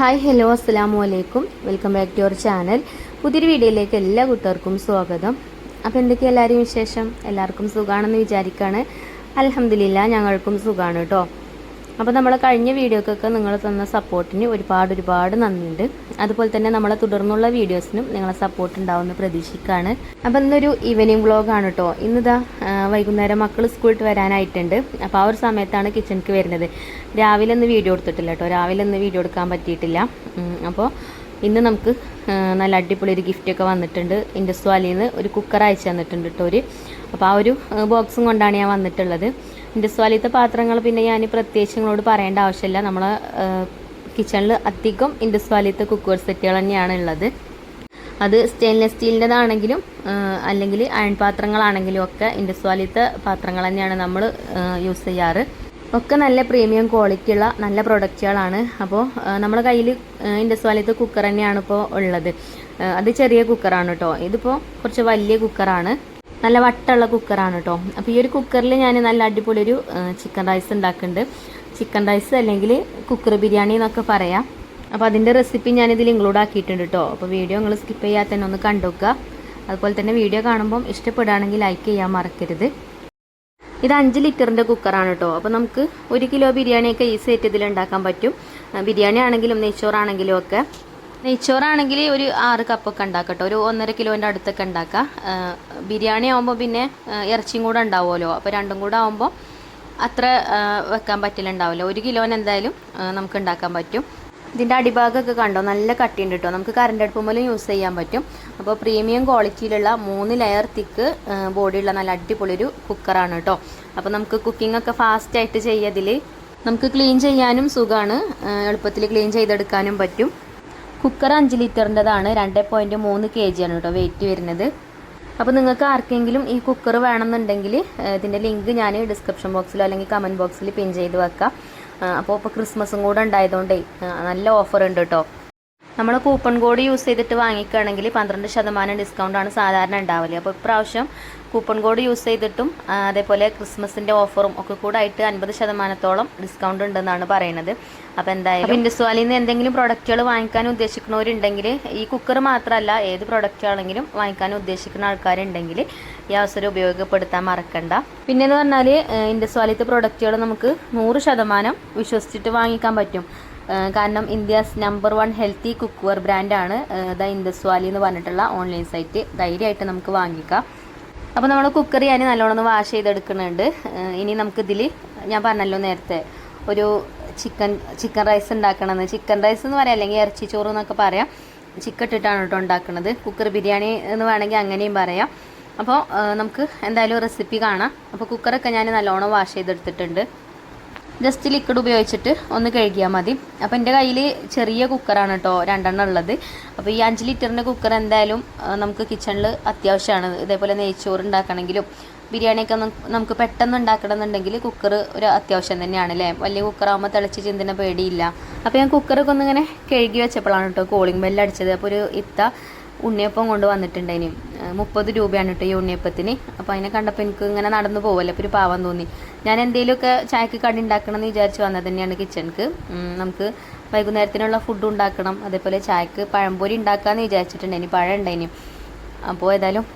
Hi hello അസ്സാം വലൈക്കും welcome back to your channel. പുതിയൊരു വീഡിയോയിലേക്ക് എല്ലാ കൂട്ടുകാർക്കും സ്വാഗതം. അപ്പോൾ എന്തൊക്കെയാണ് എല്ലാവരും വിശേഷം? എല്ലാവർക്കും സുഖമാണെന്ന് വിചാരിക്കുകയാണ് അലഹമില്ല ഞങ്ങൾക്കും സുഖമാണ് കേട്ടോ അപ്പോൾ നമ്മളെ കഴിഞ്ഞ വീഡിയോക്കൊക്കെ നിങ്ങൾ തന്ന സപ്പോർട്ടിന് ഒരുപാട് ഒരുപാട് നന്ദിയുണ്ട്. അതുപോലെ തന്നെ നമ്മളെ തുടർന്നുള്ള വീഡിയോസിനും നിങ്ങളെ സപ്പോർട്ട് ഉണ്ടാവുമെന്ന് പ്രതീക്ഷിക്കുകയാണ് അപ്പോൾ ഇന്നൊരു ഈവനിങ് വ്ളോഗാണ് കേട്ടോ ഇന്നിതാ വൈകുന്നേരം മക്കൾ സ്കൂളിൽ വരാനായിട്ടുണ്ട്. അപ്പോൾ ആ ഒരു സമയത്താണ് കിച്ചണിക്ക് വരുന്നത്. രാവിലെ ഒന്ന് വീഡിയോ എടുത്തിട്ടില്ല കേട്ടോ രാവിലെ ഒന്ന് വീഡിയോ എടുക്കാൻ പറ്റിയിട്ടില്ല. അപ്പോൾ ഇന്ന് നമുക്ക് നല്ല അടിപൊളി ഒരു ഗിഫ്റ്റൊക്കെ വന്നിട്ടുണ്ട്. ഇൻഡസ്വാലിയിൽ നിന്ന് ഒരു കുക്കർ അയച്ചു തന്നിട്ടുണ്ട് കേട്ടോ ഒരു. അപ്പോൾ ആ ഒരു ബോക്സും കൊണ്ടാണ് ഞാൻ വന്നിട്ടുള്ളത്. ഇൻഡസ് വാലിയത്തെ പാത്രങ്ങൾ പിന്നെ ഞാൻ പ്രത്യേകിച്ച് നിങ്ങളോട് പറയേണ്ട ആവശ്യമില്ല. നമ്മൾ കിച്ചണിൽ അധികം ഇൻഡസ് വാലിയത്തെ കുക്കർ സെറ്റുകൾ തന്നെയാണ് ഉള്ളത്. അത് സ്റ്റെയിൻലെസ് സ്റ്റീലിന്റെതാണെങ്കിലും അല്ലെങ്കിൽ അയൺ പാത്രങ്ങളാണെങ്കിലും ഒക്കെ ഇൻഡസ് വാലിയത്തെ പാത്രങ്ങൾ തന്നെയാണ് നമ്മൾ യൂസ് ചെയ്യാറ്. ഒക്കെ നല്ല പ്രീമിയം ക്വാളിറ്റി ഉള്ള നല്ല പ്രൊഡക്റ്റുകളാണ് അപ്പോൾ നമ്മുടെ കയ്യിൽ ഇൻഡസ് വാലിയത്തെ കുക്കർ തന്നെയാണ് ഇപ്പോൾ ഉള്ളത്. അത് ചെറിയ കുക്കറാണ് കേട്ടോ ഇതിപ്പോൾ കുറച്ച് വലിയ കുക്കറാണ് നല്ല വട്ടമുള്ള കുക്കറാണ് കേട്ടോ അപ്പോൾ ഈ ഒരു കുക്കറിൽ ഞാൻ നല്ല അടിപൊളി ഒരു ചിക്കൻ റൈസ് ഉണ്ടാക്കുന്നുണ്ട്. ചിക്കൻ റൈസ് അല്ലെങ്കിൽ കുക്കർ ബിരിയാണി എന്നൊക്കെ പറയാം. അപ്പോൾ അതിന്റെ റെസിപ്പി ഞാനിതിൽ ഇൻക്ലൂഡ് ആക്കിയിട്ടുണ്ട് കേട്ടോ അപ്പോൾ വീഡിയോ നിങ്ങൾ സ്കിപ്പ് ചെയ്യാതെ തന്നെ ഒന്ന് കണ്ടുവെക്കുക അതുപോലെ തന്നെ വീഡിയോ കാണുമ്പം ഇഷ്ടപ്പെടുകയാണെങ്കിൽ ലൈക്ക് ചെയ്യാൻ മറക്കരുത്. ഇത് അഞ്ച് ലിറ്ററിന്റെ കുക്കറാണ് കേട്ടോ അപ്പോൾ നമുക്ക് ഒരു കിലോ ബിരിയാണിയൊക്കെ ഈസി ആയിട്ട് ഇതിൽ ഉണ്ടാക്കാൻ പറ്റും. ബിരിയാണി ആണെങ്കിലും നെയ്ച്ചോറാണെങ്കിലും ഒക്കെ. നെയ്ച്ചോറാണെങ്കിൽ ഒരു ആറ് കപ്പൊക്കെ ഉണ്ടാക്കാം കേട്ടോ ഒരു ഒന്നര കിലോന്റെ അടുത്തൊക്കെ ഉണ്ടാക്കാം. ബിരിയാണി ആകുമ്പോൾ പിന്നെ ഇറച്ചിയും കൂടെ ഉണ്ടാവുമല്ലോ. അപ്പോൾ രണ്ടും കൂടെ ആകുമ്പോൾ അത്ര വെക്കാൻ പറ്റില്ലുണ്ടാവില്ല. ഒരു കിലോന് എന്തായാലും നമുക്ക് ഉണ്ടാക്കാൻ പറ്റും. ഇതിന്റെ അടിഭാഗമൊക്കെ കണ്ടോ? നല്ല കട്ടിയുണ്ട് കേട്ടോ. നമുക്ക് കറണ്ട് അടുപ്പ് പോലും യൂസ് ചെയ്യാൻ പറ്റും. അപ്പോൾ പ്രീമിയം ക്വാളിറ്റിയിലുള്ള മൂന്ന് ലെയർ തിക്ക് ബോഡിയുള്ള നല്ല അടിപൊളി ഒരു കുക്കറാണ് കേട്ടോ. അപ്പോൾ നമുക്ക് കുക്കിംഗ് ഒക്കെ ഫാസ്റ്റ് ആയിട്ട് ചെയ്യതിൽ നമുക്ക് ക്ലീൻ ചെയ്യാനും സുഖമാണ് എളുപ്പത്തിൽ ക്ലീൻ ചെയ്തെടുക്കാനും പറ്റും. കുക്കർ അഞ്ച് ലിറ്ററിന്റെതാണ് രണ്ട് പോയിന്റ് മൂന്ന് കെ ജി ആണ് കേട്ടോ വെയിറ്റ് വരുന്നത്. അപ്പോൾ നിങ്ങൾക്ക് ആർക്കെങ്കിലും ഈ കുക്കർ വേണമെന്നുണ്ടെങ്കിൽ ഇതിന്റെ ലിങ്ക് ഞാൻ ഡിസ്ക്രിപ്ഷൻ ബോക്സിലോ അല്ലെങ്കിൽ കമന്റ് ബോക്സിൽ പിൻ ചെയ്ത് വെക്കാം. അപ്പോൾ ഇപ്പോൾ ക്രിസ്മസും കൂടെ ഉണ്ടായതുകൊണ്ടേ നല്ല ഓഫർ ഉണ്ട് കേട്ടോ. നമ്മൾ കൂപ്പൺ കോഡ് യൂസ് ചെയ്തിട്ട് വാങ്ങിക്കുകയാണെങ്കിൽ പന്ത്രണ്ട് ശതമാനം ഡിസ്കൗണ്ടാണ് സാധാരണ ഉണ്ടാവൽ. അപ്പോൾ ഇപ്രാവശ്യം കൂപ്പൺ കോഡ് യൂസ് ചെയ്തിട്ടും അതേപോലെ ക്രിസ്മസിന്റെ ഓഫറും ഒക്കെ കൂടെ ആയിട്ട് അൻപത് ശതമാനത്തോളം ഡിസ്കൗണ്ട് ഉണ്ടെന്നാണ് പറയുന്നത് അപ്പോൾ എന്തായാലും ഇൻഡസ്വാലിൽ നിന്ന് എന്തെങ്കിലും പ്രൊഡക്റ്റുകൾ വാങ്ങിക്കാൻ ഉദ്ദേശിക്കുന്നവരുണ്ടെങ്കിൽ ഈ കുക്കർ മാത്രമല്ല ഏത് പ്രൊഡക്റ്റ് ആണെങ്കിലും വാങ്ങിക്കാൻ ഉദ്ദേശിക്കുന്ന ആൾക്കാരുണ്ടെങ്കിൽ ഈ അവസരം ഉപയോഗപ്പെടുത്താൻ മറക്കണ്ട. പിന്നെ എന്ന് പറഞ്ഞാൽ ഇൻഡസ്വാലിത്തെ പ്രൊഡക്റ്റുകൾ നമുക്ക് നൂറ് ശതമാനം വിശ്വസിച്ചിട്ട് വാങ്ങിക്കാൻ പറ്റും. കാരണം India's number one healthy cookware ബ്രാൻഡാണ് ദ ഇൻഡസ് വാലി എന്ന് പറഞ്ഞിട്ടുള്ള ഓൺലൈൻ സൈറ്റ്. ധൈര്യമായിട്ട് നമുക്ക് വാങ്ങിക്കാം. അപ്പോൾ നമ്മൾ കുക്കർ ഞാൻ നല്ലോണം ഒന്ന് വാഷ് ചെയ്തെടുക്കുന്നുണ്ട്. ഇനി നമുക്കിതിൽ ഞാൻ പറഞ്ഞല്ലോ നേരത്തെ ഒരു ചിക്കൻ ചിക്കൻ റൈസ് ഉണ്ടാക്കണമെന്ന്. ചിക്കൻ റൈസ് എന്ന് പറയാം അല്ലെങ്കിൽ ഇറച്ചി ചോറ് എന്നൊക്കെ പറയാം. ചിക്കൻ ഇട്ടിട്ടാണ് കേട്ടോ ഉണ്ടാക്കുന്നത്. കുക്കർ ബിരിയാണി എന്ന് വേണമെങ്കിൽ അങ്ങനെയും പറയാം. അപ്പോൾ നമുക്ക് എന്തായാലും റെസിപ്പി കാണാം. അപ്പോൾ കുക്കറൊക്കെ ഞാൻ നല്ലോണം വാഷ് ചെയ്തെടുത്തിട്ടുണ്ട്. ജസ്റ്റ് ലിക്വിഡ് ഉപയോഗിച്ചിട്ട് ഒന്ന് കഴുകിയാൽ മതി. അപ്പോൾ എന്റെ കയ്യിൽ ചെറിയ കുക്കറാണ് കേട്ടോ രണ്ടെണ്ണം ഉള്ളത്. അപ്പോൾ ഈ അഞ്ച് ലിറ്ററിന്റെ കുക്കർ എന്തായാലും നമുക്ക് കിച്ചണിൽ അത്യാവശ്യമാണ്. ഇതേപോലെ നെയ്ച്ചോറ് ഉണ്ടാക്കണമെങ്കിലും ബിരിയാണിയൊക്കെ നമുക്ക് പെട്ടെന്ന് ഉണ്ടാക്കണമെന്നുണ്ടെങ്കിൽ കുക്കർ ഒരു അത്യാവശ്യം തന്നെയാണ് അല്ലേ വലിയ കുക്കറാകുമ്പോൾ തിളച്ച് ചിന്തിന പേടിയില്ല. അപ്പോൾ ഞാൻ കുക്കറൊക്കെ ഒന്ന് ഇങ്ങനെ കഴുകി വെച്ചപ്പോഴാണ് കേട്ടോ കോളിംഗ് ബെല്ല് അടിച്ചത്. അപ്പോൾ ഒരു ഇത്ത ഉണ്ണിയപ്പം കൊണ്ട് വന്നിട്ടുണ്ടേനി മുപ്പത് രൂപയാണ് കേട്ടോ ഈ ഉണ്ണിയപ്പത്തിന്. അപ്പോൾ അതിനെ കണ്ടപ്പോൾ എനിക്ക് ഇങ്ങനെ നടന്നു പോവല്ലോ അപ്പോൾ ഒരു പാവം തോന്നി. ഞാൻ എന്തെങ്കിലുമൊക്കെ ചായക്ക് കടി ഉണ്ടാക്കണം എന്ന് വിചാരിച്ച് വന്നത് തന്നെയാണ് കിച്ചണിക്ക് നമുക്ക് വൈകുന്നേരത്തിനുള്ള ഫുഡ് ഉണ്ടാക്കണം. അതേപോലെ ചായക്ക് പഴംപൊരി ഉണ്ടാക്കാമെന്ന് വിചാരിച്ചിട്ടുണ്ടേനി പഴം ഉണ്ടായിന്. അപ്പോൾ ഏതായാലും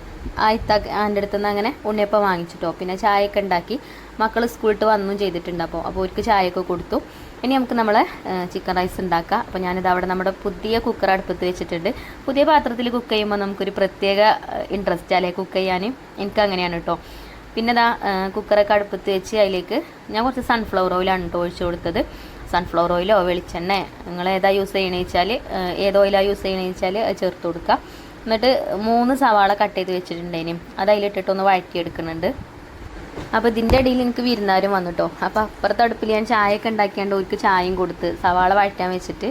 ആ ഇത്ത എന്റെ അടുത്ത് നിന്ന് അങ്ങനെ ഉണ്ണിയപ്പം വാങ്ങിച്ചിട്ടോ. പിന്നെ ചായയൊക്കെ ഉണ്ടാക്കി മക്കൾ സ്കൂളിട്ട് വന്നും ചെയ്തിട്ടുണ്ട്. അപ്പോൾ അപ്പോൾ അവർക്ക് ചായയൊക്കെ കൊടുത്തു. ഇനി നമുക്ക് നമ്മൾ ചിക്കൻ റൈസ് ഉണ്ടാക്കാം. അപ്പോൾ ഞാനിത് അവിടെ നമ്മുടെ പുതിയ കുക്കർ അടുപ്പത്ത് വെച്ചിട്ടുണ്ട്. പുതിയ പാത്രത്തിൽ കുക്ക് ചെയ്യുമ്പോൾ നമുക്കൊരു പ്രത്യേക ഇൻട്രസ്റ്റ് അല്ലേ കുക്ക് ചെയ്യാൻ എനിക്ക് അങ്ങനെയാണ് കേട്ടോ പിന്നെ ഇതാ കുക്കറൊക്കെ അടുപ്പത്ത് വെച്ച് അതിലേക്ക് ഞാൻ കുറച്ച് സൺഫ്ലവർ ഓയിലാണ് കേട്ടോ ഒഴിച്ചു കൊടുത്തത്. സൺഫ്ലവർ ഓയിലോ വെളിച്ചെണ്ണ നിങ്ങൾ ഏതാ യൂസ് ചെയ്യണമെന്ന് വെച്ചാൽ ഏത് ഓയിലാണ് യൂസ് ചെയ്യണമെന്ന് വെച്ചാൽ അത് ചേർത്ത് കൊടുക്കുക എന്നിട്ട് മൂന്ന് സവാള കട്ട് ചെയ്ത് വെച്ചിട്ടുണ്ടേനും. അത് അതിലിട്ടിട്ടൊന്ന് വഴറ്റിയെടുക്കുന്നുണ്ട്. അപ്പോൾ ഇതിന്റെ ഇടയിൽ എനിക്ക് വിരുന്നാരും വന്നിട്ടോ. അപ്പോൾ അപ്പുറത്തെ അടുപ്പിൽ ഞാൻ ചായയൊക്കെ ഉണ്ടാക്കിയാണ്ട് ഓർക്ക് ചായയും കൊടുത്ത് സവാള വഴറ്റാൻ വെച്ചിട്ട്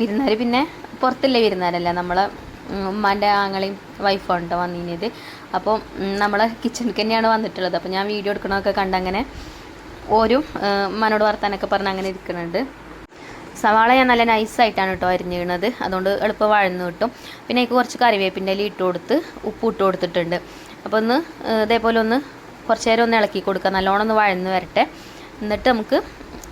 വിരുന്നാർ പിന്നെ പുറത്തില്ലേ വിരുന്നാരല്ല? നമ്മളെ ഉമ്മാന്റെ ആങ്ങളെയും വൈഫാണ് കേട്ടോ വന്നിരുന്നത് അപ്പോൾ നമ്മളെ കിച്ചണിക്ക് തന്നെയാണ് വന്നിട്ടുള്ളത്. അപ്പോൾ ഞാൻ വീഡിയോ എടുക്കണമൊക്കെ കണ്ടങ്ങനെ ഓരും ഉമ്മാനോട് വർത്താനൊക്കെ പറഞ്ഞ് അങ്ങനെ ഇരിക്കുന്നുണ്ട് സവാള ഞാൻ നല്ല നൈസായിട്ടാണ് കേട്ടോ അരിഞ്ഞിടുന്നത് അതുകൊണ്ട് എളുപ്പം വഴന്ന് കിട്ടും. പിന്നെ എനിക്ക് കുറച്ച് കറിവേപ്പിന്റെ ഇല ഇട്ട് കൊടുത്ത് ഉപ്പ് ഇട്ട് കൊടുത്തിട്ടുണ്ട്. അപ്പോൾ ഒന്ന് ഇതേപോലെ ഒന്ന് കുറച്ച് നേരം ഒന്ന് ഇളക്കി കൊടുക്കുക. നല്ലോണം ഒന്ന് വഴന്ന് വരട്ടെ. എന്നിട്ട് നമുക്ക്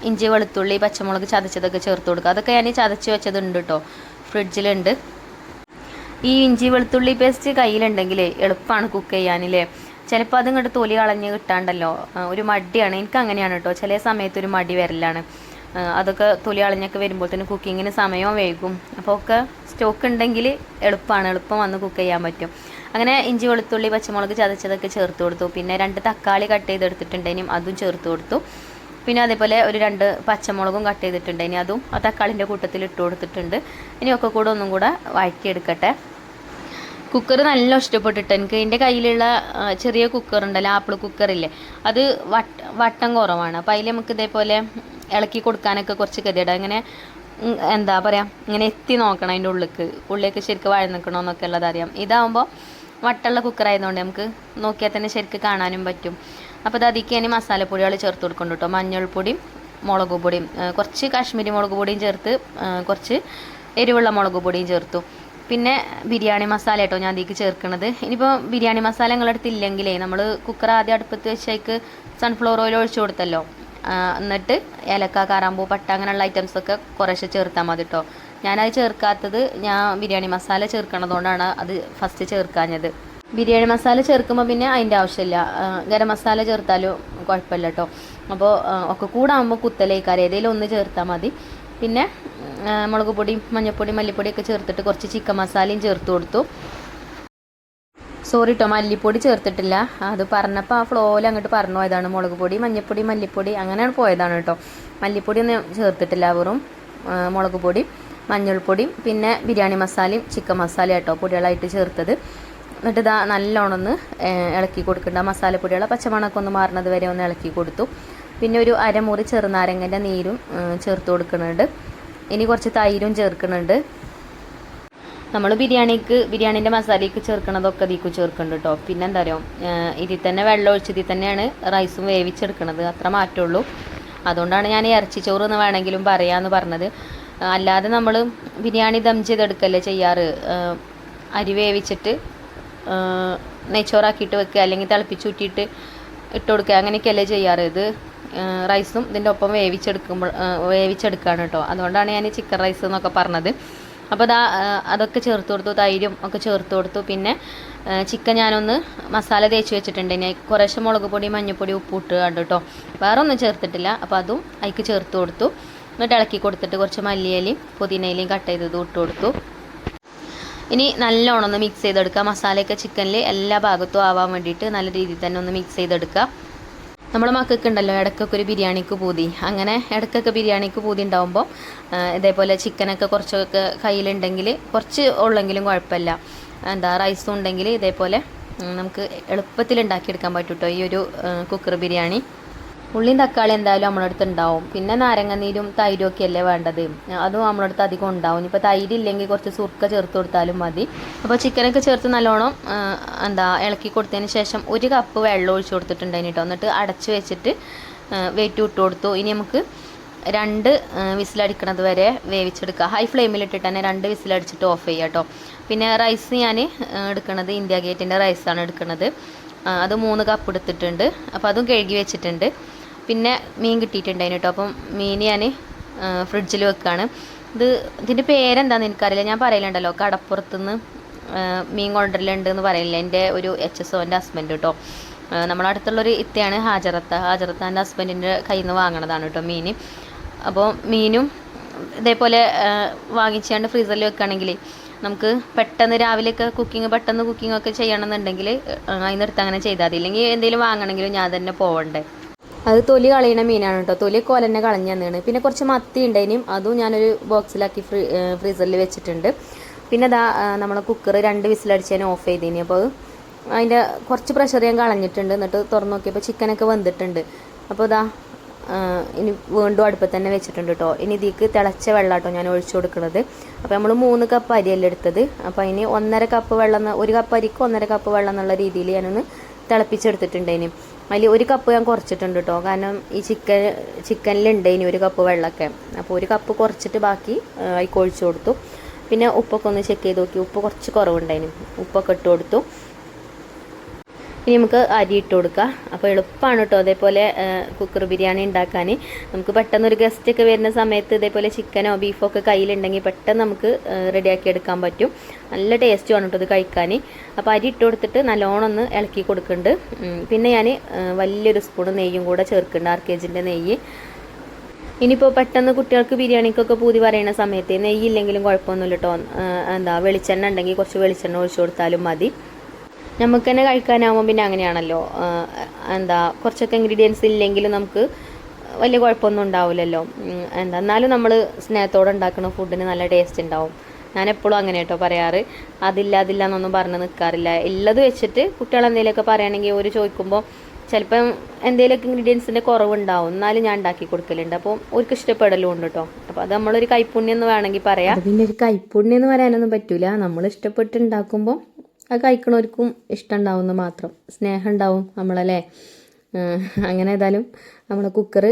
ഇഞ്ചി വെളുത്തുള്ളി പച്ചമുളക് ചതച്ചതൊക്കെ ചേർത്ത് കൊടുക്കുക. അതൊക്കെ ഞാൻ ചതച്ച് വെച്ചതുണ്ട് കേട്ടോ ഫ്രിഡ്ജിലുണ്ട്. ഈ ഇഞ്ചി വെളുത്തുള്ളി പേസ്റ്റ് കയ്യിലുണ്ടെങ്കിൽ എളുപ്പമാണ് കുക്ക് ചെയ്യാനില്ലേ? ചിലപ്പോൾ അത് ഇങ്ങോട്ട് തൊലി കളഞ്ഞ് കിട്ടാണ്ടല്ലോ. ഒരു മടിയാണ്. എനിക്ക് അങ്ങനെയാണ് കേട്ടോ ചില സമയത്ത് ഒരു മടി വരലാണ്. അതൊക്കെ തൊലി കളഞ്ഞൊക്കെ വരുമ്പോൾ തന്നെ കുക്കിങ്ങിന് സമയവും വൈകും. അപ്പോൾ ഒക്കെ സ്റ്റോക്ക് ഉണ്ടെങ്കിൽ എളുപ്പമാണ് എളുപ്പം വന്ന് കുക്ക് ചെയ്യാൻ പറ്റും. അങ്ങനെ ഇഞ്ചി വെളുത്തുള്ളി പച്ചമുളക് ചതച്ചതൊക്കെ ചേർത്ത് കൊടുത്തു. പിന്നെ രണ്ട് തക്കാളി കട്ട് ചെയ്തെടുത്തിട്ടുണ്ടെങ്കിലും അതും ചേർത്ത് കൊടുത്തു. പിന്നെ അതേപോലെ ഒരു രണ്ട് പച്ചമുളകും കട്ട് ചെയ്തിട്ടുണ്ടെങ്കിൽ അതും ആ തക്കാളിന്റെ കൂട്ടത്തിൽ ഇട്ട് കൊടുത്തിട്ടുണ്ട്. ഇനി ഒക്കെ കൂടെ ഒന്നും കൂടെ വഴറ്റിയെടുക്കട്ടെ. കുക്കർ നല്ല ഇഷ്ടപ്പെട്ടിട്ട് എനിക്ക് എന്റെ കയ്യിലുള്ള ചെറിയ കുക്കർ ഉണ്ടല്ലോ ആപ്പിൾ കുക്കറില്ലേ അത് വട്ട വട്ടം കുറവാണ്. അപ്പോൾ അതിൽ നമുക്ക് ഇതേപോലെ ഇളക്കി കൊടുക്കാനൊക്കെ കുറച്ച് ഗതിയുടെ ഇങ്ങനെ എന്താ പറയുക ഇങ്ങനെ എത്തി നോക്കണം അതിന്റെ ഉള്ളിലേക്ക് ഉള്ളിലേക്ക് ശരിക്കും വഴ നിൽക്കണമെന്നൊക്കെ അറിയാം. ഇതാകുമ്പോൾ വട്ടുള്ള കുക്കർ ആയതുകൊണ്ട് നമുക്ക് നോക്കിയാൽ തന്നെ ശരിക്കും കാണാനും പറ്റും. അപ്പോൾ അത് അതിക്ക് ഇനി മസാലപ്പൊടികൾ ചേർത്ത് കൊടുക്കുന്നുണ്ട് കേട്ടോ മഞ്ഞൾപ്പൊടിയും മുളക് പൊടിയും കുറച്ച് കാശ്മീരി മുളക് പൊടിയും ചേർത്ത് കുറച്ച് എരിവുള്ള മുളക് പൊടിയും ചേർത്തു. പിന്നെ ബിരിയാണി മസാല കേട്ടോ ഞാൻ അതിലേക്ക് ചേർക്കുന്നത് ഇനിയിപ്പോൾ ബിരിയാണി മസാല നിങ്ങളടുത്ത് ഇല്ലെങ്കിലേ നമ്മൾ കുക്കർ ആദ്യം അടുപ്പത്ത് വെച്ചേക്ക് സൺഫ്ലവർ ഓയിൽ ഒഴിച്ചു കൊടുത്തല്ലോ. എന്നിട്ട് ഏലക്ക കാറാമ്പൂ പട്ട അങ്ങനെയുള്ള ഐറ്റംസൊക്കെ കുറേശ്ശെ ചേർത്താൽ മതി കേട്ടോ ഞാനത് ചേർക്കാത്തത് ഞാൻ ബിരിയാണി മസാല ചേർക്കണതുകൊണ്ടാണ് അത് ഫസ്റ്റ് ചേർക്കാഞ്ഞത്. ബിരിയാണി മസാല ചേർക്കുമ്പോൾ പിന്നെ അതിന്റെ ആവശ്യമില്ല. ഗരം മസാല ചേർത്താലും കുഴപ്പമില്ല കേട്ടോ അപ്പോൾ ഒക്കെ കൂടാകുമ്പോൾ കുത്തലേക്കാർ ഏതെങ്കിലും ഒന്ന് ചേർത്താൽ മതി. പിന്നെ മുളക് പൊടിയും മഞ്ഞൾപ്പൊടി മല്ലിപ്പൊടിയൊക്കെ ചേർത്തിട്ട് കുറച്ച് ചിക്കൻ മസാലയും ചേർത്ത് കൊടുത്തു. സോറി കേട്ടോ മല്ലിപ്പൊടി ചേർത്തിട്ടില്ല. അത് പറഞ്ഞപ്പോൾ ആ ഫ്ലോയിൽ അങ്ങോട്ട് പറഞ്ഞു പോയതാണ്. മുളക് പൊടി മഞ്ഞൾപ്പൊടി മല്ലിപ്പൊടി അങ്ങനെയാണ് പോയതാണ് കേട്ടോ മല്ലിപ്പൊടി ഒന്നും ചേർത്തിട്ടില്ല വെറും മുളക് പൊടി. മഞ്ഞൾപ്പൊടിയും പിന്നെ ബിരിയാണി മസാലയും ചിക്കൻ മസാല കേട്ടോ പൊടികളായിട്ട് ചേർത്തത്. എന്നിട്ട് ഇതാ നല്ലോണം ഒന്ന് ഇളക്കി കൊടുക്കേണ്ട. മസാലപ്പൊടികളെ പച്ചമണക്കം ഒന്ന് മാറുന്നത് വരെ ഒന്ന് ഇളക്കി കൊടുത്തു. പിന്നെ ഒരു അരമുറി ചെറുനാരങ്ങന്റെ നീരും ചേർത്ത് കൊടുക്കുന്നുണ്ട്. ഇനി കുറച്ച് തൈരും ചേർക്കുന്നുണ്ട്. നമ്മൾ ബിരിയാണിക്ക് ബിരിയാണീന്റെ മസാലയ്ക്ക് ചേർക്കുന്നതൊക്കെ ഇതിക്ക് ചേർക്കുന്നുണ്ട് കേട്ടോ പിന്നെ എന്താ പറയുക ഇതിൽ തന്നെ വെള്ളം ഒഴിച്ചതിൽ തന്നെയാണ് റൈസും വേവിച്ചെടുക്കുന്നത് അത്ര മാറ്റമുള്ളൂ അതുകൊണ്ടാണ് ഞാൻ ഇറച്ചി ചോറ് എന്ന് വേണമെങ്കിലും പറയാമെന്ന് പറഞ്ഞത്. അല്ലാതെ നമ്മൾ ബിരിയാണി ദം ചെയ്തെടുക്കല്ലേ ചെയ്യാറ്? അരി വേവിച്ചിട്ട് നെയ്ച്ചോറാക്കിയിട്ട് വെക്കുക അല്ലെങ്കിൽ തിളപ്പിച്ചൂറ്റിയിട്ട് ഇട്ട് കൊടുക്കുക അങ്ങനെയൊക്കെയല്ലേ ചെയ്യാറ്? ഇത് റൈസും ഇതിന്റെ ഒപ്പം വേവിച്ചെടുക്കുമ്പോൾ വേവിച്ചെടുക്കുകയാണ് കേട്ടോ. അതുകൊണ്ടാണ് ഞാൻ ചിക്കൻ റൈസ് എന്നൊക്കെ പറഞ്ഞത്. അപ്പോൾ അതാ അതൊക്കെ ചേർത്ത് കൊടുത്തു തൈരും ഒക്കെ ചേർത്ത് കൊടുത്തു. പിന്നെ ചിക്കൻ ഞാനൊന്ന് മസാല തേച്ച് വെച്ചിട്ടുണ്ട്. ഇനി കുറേശ്ശെ മുളക് പൊടി മഞ്ഞൾപ്പൊടി ഉപ്പ് ഇട്ട് കണ്ടു കേട്ടോ. വേറെ ഒന്നും ചേർത്തിട്ടില്ല. അപ്പോൾ അതും അതിക്ക് ചേർത്ത് കൊടുത്തു. എന്നിട്ട് ഇളക്കി കൊടുത്തിട്ട് കുറച്ച് മല്ലിയിലയും പുതിനയിലയും കട്ട് ചെയ്തത് ഇട്ട് കൊടുത്തു. ഇനി നല്ലോണം ഒന്ന് മിക്സ് ചെയ്തെടുക്കുക. മസാലയൊക്കെ ചിക്കനിൽ എല്ലാ ഭാഗത്തും ആവാൻ വേണ്ടിയിട്ട് നല്ല രീതിയിൽ തന്നെ ഒന്ന് മിക്സ് ചെയ്തെടുക്കുക. നമ്മുടെ മക്കൾക്ക് ഉണ്ടല്ലോ ഇടയ്ക്കൊക്കെ ഒരു ബിരിയാണിക്ക് പൂതി. അങ്ങനെ ഇടയ്ക്കൊക്കെ ബിരിയാണിക്ക് പൂതി ഉണ്ടാകുമ്പോൾ ഇതേപോലെ ചിക്കനൊക്കെ കുറച്ചൊക്കെ കയ്യിലുണ്ടെങ്കിൽ കുറച്ച് ഉള്ളെങ്കിലും കുഴപ്പമില്ല. എന്താ റൈസും ഉണ്ടെങ്കിൽ ഇതേപോലെ നമുക്ക് എളുപ്പത്തിൽ ഉണ്ടാക്കിയെടുക്കാൻ പറ്റും കേട്ടോ ഈ ഒരു കുക്കർ ബിരിയാണി. ഉള്ളിയും തക്കാളി എന്തായാലും നമ്മുടെ അടുത്ത് ഉണ്ടാവും. പിന്നെ നാരങ്ങനീരും തൈരും ഒക്കെ അല്ലേ വേണ്ടത്? അതും നമ്മുടെ അടുത്ത് അധികം ഉണ്ടാവും. ഇനിയിപ്പോൾ തൈര് ഇല്ലെങ്കിൽ കുറച്ച് സുർക്ക ചേർത്ത് കൊടുത്താലും മതി. അപ്പോൾ ചിക്കനൊക്കെ ചേർത്ത് നല്ലോണം എന്താ ഇളക്കി കൊടുത്തതിന് ശേഷം ഒരു കപ്പ് വെള്ളം ഒഴിച്ച് കൊടുത്തിട്ടുണ്ടായിന് കേട്ടോ. എന്നിട്ട് അടച്ച് വെച്ചിട്ട് വെയിറ്റ് വിട്ട് കൊടുത്തു. ഇനി നമുക്ക് രണ്ട് വിസിലടിക്കണത് വരെ വേവിച്ചെടുക്കുക ഹൈ ഫ്ലെയിമിലിട്ടിട്ട് തന്നെ രണ്ട് വിസിലടിച്ചിട്ട് ഓഫ് ചെയ്യുക കേട്ടോ. പിന്നെ റൈസ് ഞാൻ എടുക്കണത് ഇന്ത്യ ഗേറ്റിന്റെ റൈസാണ് എടുക്കണത്. ആ, അത് മൂന്ന് കപ്പ് എടുത്തിട്ടുണ്ട്. അപ്പോൾ അതും കഴുകി വെച്ചിട്ടുണ്ട്. പിന്നെ മീൻ കിട്ടിയിട്ടുണ്ടായിന് കേട്ടോ. അപ്പം മീൻ ഞാൻ ഫ്രിഡ്ജിൽ വെക്കുകയാണ് ഇത് ഇതിന്റെ പേരെന്താണെന്ന് എനിക്കറിയില്ല. ഞാൻ പറയലുണ്ടല്ലോ കടപ്പുറത്തുനിന്ന് മീൻ കൊണ്ടുവരലുണ്ട് എന്ന് പറയില്ല എന്റെ ഒരു എച്ച് എസ് ഒന്റെ ഹസ്ബൻഡ് കേട്ടോ ആ, നമ്മളെ അടുത്തുള്ളൊരു ഇത്തയാണ് ഹാജറത്ത. ഹാജറത്താന്റെ ഹസ്ബൻഡിന്റെ കയ്യിൽ നിന്ന് വാങ്ങണതാണ് കേട്ടോ മീൻ. അപ്പോൾ മീനും ഇതേപോലെ വാങ്ങിച്ചാണ്ട് ഫ്രീസറിൽ വെക്കുകയാണെങ്കിൽ നമുക്ക് പെട്ടെന്ന് രാവിലെയൊക്കെ കുക്കിംഗ് പെട്ടെന്ന് കുക്കിംഗ് ഒക്കെ ചെയ്യണമെന്നുണ്ടെങ്കിൽ അതിനടുത്ത് അങ്ങനെ ചെയ്താൽ മതി. ഇല്ലെങ്കിൽ എന്തെങ്കിലും വാങ്ങണമെങ്കിലും ഞാൻ തന്നെ പോവണ്ടേ. അത് തൊലി കളയണ മീനാണ് കേട്ടോ. തൊലി കോലന്നെ കളഞ്ഞു തന്നെയാണ് പിന്നെ കുറച്ച് മത്തി ഉണ്ടായിനും അതും ഞാനൊരു ബോക്സിലാക്കി ഫ്രീ ഫ്രീസറിൽ വെച്ചിട്ടുണ്ട്. പിന്നെ അതാ നമ്മളെ കുക്കർ രണ്ട് വിസിലടിച്ചതിന് ഓഫ് ചെയ്തിനി. അപ്പോൾ അതിന്റെ കുറച്ച് പ്രഷർ ഞാൻ കളഞ്ഞിട്ടുണ്ട്. എന്നിട്ട് തുറന്നു നോക്കിയപ്പോൾ ചിക്കനൊക്കെ വെന്തിട്ടുണ്ട്. അപ്പോൾ ഇതാ ഇനി വീണ്ടും അടുപ്പത്ത് തന്നെ വെച്ചിട്ടുണ്ട് കേട്ടോ ഇനി ഇതിക്ക് തിളച്ച വെള്ളം കേട്ടോ ഞാൻ ഒഴിച്ചു കൊടുക്കുന്നത് അപ്പോൾ നമ്മൾ മൂന്ന് കപ്പ് അരിയല്ല എടുത്തത്. അപ്പോൾ അതിന് ഒന്നര കപ്പ് വെള്ളം ഒരു കപ്പ് അരിക്ക് ഒന്നര കപ്പ് വെള്ളം എന്നുള്ള രീതിയിൽ ഞാനൊന്ന് തിളപ്പിച്ചെടുത്തിട്ടുണ്ട് ഇനി അതിൽ ഒരു കപ്പ് ഞാൻ കുറച്ചിട്ടുണ്ട് കേട്ടോ കാരണം ഈ ചിക്കൻ ചിക്കനിലുണ്ട് ഇനി ഒരു കപ്പ് വെള്ളമൊക്കെ. അപ്പോൾ ഒരു കപ്പ് കുറച്ചിട്ട് ബാക്കി അതിൽ ഒഴിച്ചു കൊടുത്തു. പിന്നെ ഉപ്പൊക്കെ ഒന്ന് ചെക്ക് ചെയ്ത് നോക്കി. ഉപ്പ് കുറച്ച് കുറവുണ്ടായിന്. ഉപ്പൊക്കെ ഇട്ട് കൊടുത്തു. ഇനി നമുക്ക് അരി ഇട്ട് കൊടുക്കാം. അപ്പോൾ എളുപ്പമാണ് കേട്ടോ അതേപോലെ കുക്കർ ബിരിയാണി ഉണ്ടാക്കാൻ. നമുക്ക് പെട്ടെന്ന് ഒരു ഗസ്റ്റ് ഒക്കെ വരുന്ന സമയത്ത് ഇതേപോലെ ചിക്കനോ ബീഫോ ഒക്കെ കയ്യിലുണ്ടെങ്കിൽ പെട്ടെന്ന് നമുക്ക് റെഡിയാക്കി എടുക്കാൻ പറ്റും. നല്ല ടേസ്റ്റുമാണ് കേട്ടോ ഇത് കഴിക്കാൻ. അപ്പോൾ അരി ഇട്ട് കൊടുത്തിട്ട് നല്ലോണം ഒന്ന് ഇളക്കി കൊടുക്കുന്നുണ്ട്. പിന്നെ ഞാൻ വലിയൊരു സ്പൂൺ നെയ്യും കൂടെ ചേർക്കുന്നുണ്ട് ആർ കെ ജിന്റെ നെയ്യ്. ഇനിയിപ്പോൾ പെട്ടെന്ന് കുട്ടികൾക്ക് ബിരിയാണിക്കൊക്കെ പൂതി പറയുന്ന സമയത്ത് നെയ്യില്ലെങ്കിലും കുഴപ്പമൊന്നുമില്ല കേട്ടോ. എന്താ വെളിച്ചെണ്ണ ഉണ്ടെങ്കിൽ കുറച്ച് വെളിച്ചെണ്ണ ഒഴിച്ചു കൊടുത്താലും മതി. നമുക്ക് തന്നെ കഴിക്കാനാവുമ്പോൾ പിന്നെ അങ്ങനെയാണല്ലോ. എന്താ കുറച്ചൊക്കെ ഇൻഗ്രീഡിയൻസ് ഇല്ലെങ്കിലും നമുക്ക് വലിയ കുഴപ്പമൊന്നും ഉണ്ടാവില്ലല്ലോ. എന്താ എന്നാലും നമ്മൾ സ്നേഹത്തോടെ ഉണ്ടാക്കുന്ന ഫുഡിന് നല്ല ടേസ്റ്റ് ഉണ്ടാവും. ഞാൻ എപ്പോഴും അങ്ങനെ കേട്ടോ പറയാറ്. അതില്ല അതില്ല എന്നൊന്നും പറഞ്ഞ് നിൽക്കാറില്ല ഉള്ളത് വെച്ചിട്ട് കുട്ടികൾ എന്തെങ്കിലുമൊക്കെ പറയുകയാണെങ്കിൽ ഒരു ചോദിക്കുമ്പോൾ ചിലപ്പം എന്തെങ്കിലുമൊക്കെ ഇൻഗ്രീഡിയൻസിന്റെ കുറവുണ്ടാവും. എന്നാലും ഞാൻ ഉണ്ടാക്കി കൊടുക്കലുണ്ട്. അപ്പോൾ അവർക്ക് ഇഷ്ടപ്പെടലും ഉണ്ട് കേട്ടോ അപ്പോൾ അത് നമ്മളൊരു കൈപ്പുണ്യം എന്ന് വേണമെങ്കിൽ പറയാം. പിന്നെ ഒരു കൈപ്പുണ്യം എന്ന് പറയാനൊന്നും പറ്റൂല. നമ്മൾ ഇഷ്ടപ്പെട്ട് ഉണ്ടാക്കുമ്പോൾ അത് കഴിക്കണവർക്കും ഇഷ്ടം ഉണ്ടാവുമെന്ന് മാത്രം. സ്നേഹം ഉണ്ടാവും നമ്മളല്ലേ അങ്ങനെ ഏതായാലും നമ്മൾ കുക്കർ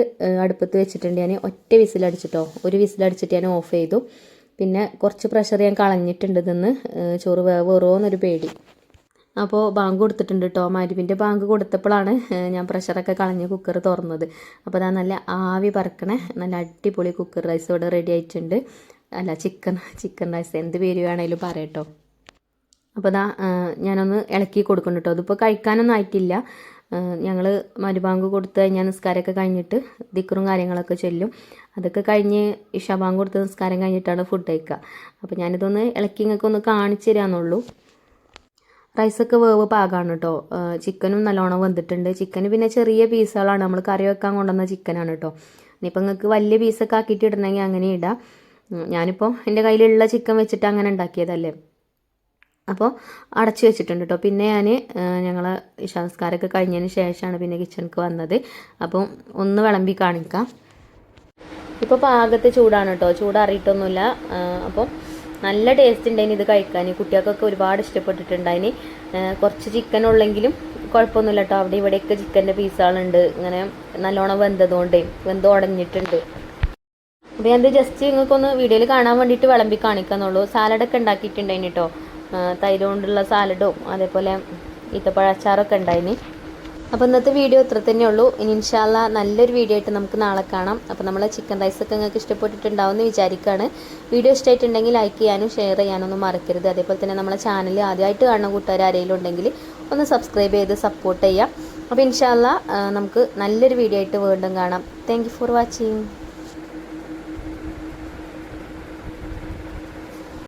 അടുപ്പത്ത് വെച്ചിട്ടുണ്ട്. ഞാൻ ഒറ്റ വിസിലടിച്ചിട്ടോ. ഒരു വിസിലടിച്ചിട്ട് ഞാൻ ഓഫ് ചെയ്തു. പിന്നെ കുറച്ച് പ്രഷർ ഞാൻ കളഞ്ഞിട്ടുണ്ട് ഇതെന്ന്. ചോറ് വേറോന്നൊരു പേടി. അപ്പോൾ ബാങ്ക് കൊടുത്തിട്ടുണ്ട് കേട്ടോ മരുവിന്റെ ബാങ്ക് കൊടുത്തപ്പോഴാണ് ഞാൻ പ്രഷറൊക്കെ കളഞ്ഞ് കുക്കർ തുറന്നത്. അപ്പോൾ അതാ നല്ല ആവി പറക്കണേ നല്ല അടിപൊളി കുക്കർ റൈസ് ഇവിടെ റെഡി ആയിട്ടുണ്ട്. അല്ല ചിക്കൻ ചിക്കൻ റൈസ് എന്ത് പേര് വേണേലും പറയട്ടോ. അപ്പോൾ ആ, ഞാനൊന്ന് ഇളക്കി കൊടുക്കണം കേട്ടോ അതിപ്പോൾ കഴിക്കാനൊന്നും ആയിട്ടില്ല. ഞങ്ങൾ മരുബാങ്ക് കൊടുത്ത് കഴിഞ്ഞാൽ നിസ്കാരമൊക്കെ കഴിഞ്ഞിട്ട് ദിക്കറും കാര്യങ്ങളൊക്കെ ചൊല്ലും. അതൊക്കെ കഴിഞ്ഞ് ഇഷാബാങ്ക് കൊടുത്ത് നിസ്കാരം കഴിഞ്ഞിട്ടാണ് ഫുഡ് കഴിക്കുക അപ്പോൾ ഞാനിതൊന്ന് ഇളക്കി നിങ്ങൾക്ക് ഒന്ന് കാണിച്ചു തരാമെന്നുള്ളൂ റൈസൊക്കെ വേവ് പാകമാണ് കേട്ടോ ചിക്കനും നല്ലോണം വെന്തിട്ടുണ്ട്. ചിക്കൻ പിന്നെ ചെറിയ പീസുകളാണ് നമ്മൾ കറി വെക്കാൻ കൊണ്ടുവന്ന ചിക്കനാണ് കേട്ടോ ഇനിയിപ്പോൾ നിങ്ങൾക്ക് വലിയ പീസൊക്കെ ആക്കിയിട്ട് ഇടണമെങ്കിൽ അങ്ങനെ ഇടാം. ഞാനിപ്പോൾ എന്റെ കയ്യിലുള്ള ചിക്കൻ വെച്ചിട്ട് അങ്ങനെ ഉണ്ടാക്കിയതല്ലേ? അപ്പോൾ അടച്ചു വെച്ചിട്ടുണ്ട് കേട്ടോ പിന്നെ ഞാൻ ഞങ്ങൾ ഇഷാസ്കാരമൊക്കെ കഴിഞ്ഞതിന് ശേഷമാണ് പിന്നെ കിച്ചണിക്ക് വന്നത്. അപ്പം ഒന്ന് വിളമ്പി കാണിക്കാം. ഇപ്പോൾ പാകത്തെ ചൂടാണ് കേട്ടോ ചൂടറിയിട്ടൊന്നുമില്ല അപ്പം നല്ല ടേസ്റ്റ് ഉണ്ടായിന് ഇത് കഴിക്കാൻ. കുട്ടികൾക്കൊക്കെ ഒരുപാട് ഇഷ്ടപ്പെട്ടിട്ടുണ്ടായിന്. കുറച്ച് ചിക്കൻ ഉള്ളെങ്കിലും കുഴപ്പമൊന്നുമില്ല കേട്ടോ അവിടെ ഇവിടെയൊക്കെ ചിക്കന്റെ പീസുകളുണ്ട്. ഇങ്ങനെ നല്ലോണം വെന്തതുകൊണ്ടേ വെന്ത് ഉടഞ്ഞിട്ടുണ്ട്. അപ്പോൾ ഞാൻ ജസ്റ്റ് നിങ്ങൾക്കൊന്ന് വീഡിയോയിൽ കാണാൻ വേണ്ടിയിട്ട് വിളമ്പി കാണിക്കാന്നുള്ളൂ. സാലഡൊക്കെ ഉണ്ടാക്കിയിട്ടുണ്ടായിന് കേട്ടോ തൈര് കൊണ്ടുള്ള സാലഡും അതേപോലെ ഈത്തപ്പഴ അച്ചാറൊക്കെ ഉണ്ടായിന്. അപ്പോൾ ഇന്നത്തെ വീഡിയോ ഇത്ര തന്നെ ഉള്ളൂ. ഇനി ഇൻഷാല്ല നല്ലൊരു വീഡിയോ ആയിട്ട് നമുക്ക് നാളെ കാണാം. അപ്പോൾ നമ്മളെ ചിക്കൻ റൈസൊക്കെ നിങ്ങൾക്ക് ഇഷ്ടപ്പെട്ടിട്ടുണ്ടാവും എന്ന് വിചാരിക്കുകയാണ് വീഡിയോ ഇഷ്ടമായിട്ടുണ്ടെങ്കിൽ ലൈക്ക് ചെയ്യാനും ഷെയർ ചെയ്യാനൊന്നും മറക്കരുത്. അതേപോലെ തന്നെ നമ്മളെ ചാനൽ ആദ്യമായിട്ട് കാണുന്ന കൂട്ടുകാർ ആരെങ്കിലും ഉണ്ടെങ്കിൽ ഒന്ന് സബ്സ്ക്രൈബ് ചെയ്ത് സപ്പോർട്ട് ചെയ്യാം അപ്പോൾ ഇൻഷാല്ല നമുക്ക് നല്ലൊരു വീഡിയോ ആയിട്ട് വീണ്ടും കാണാം. Thank for watching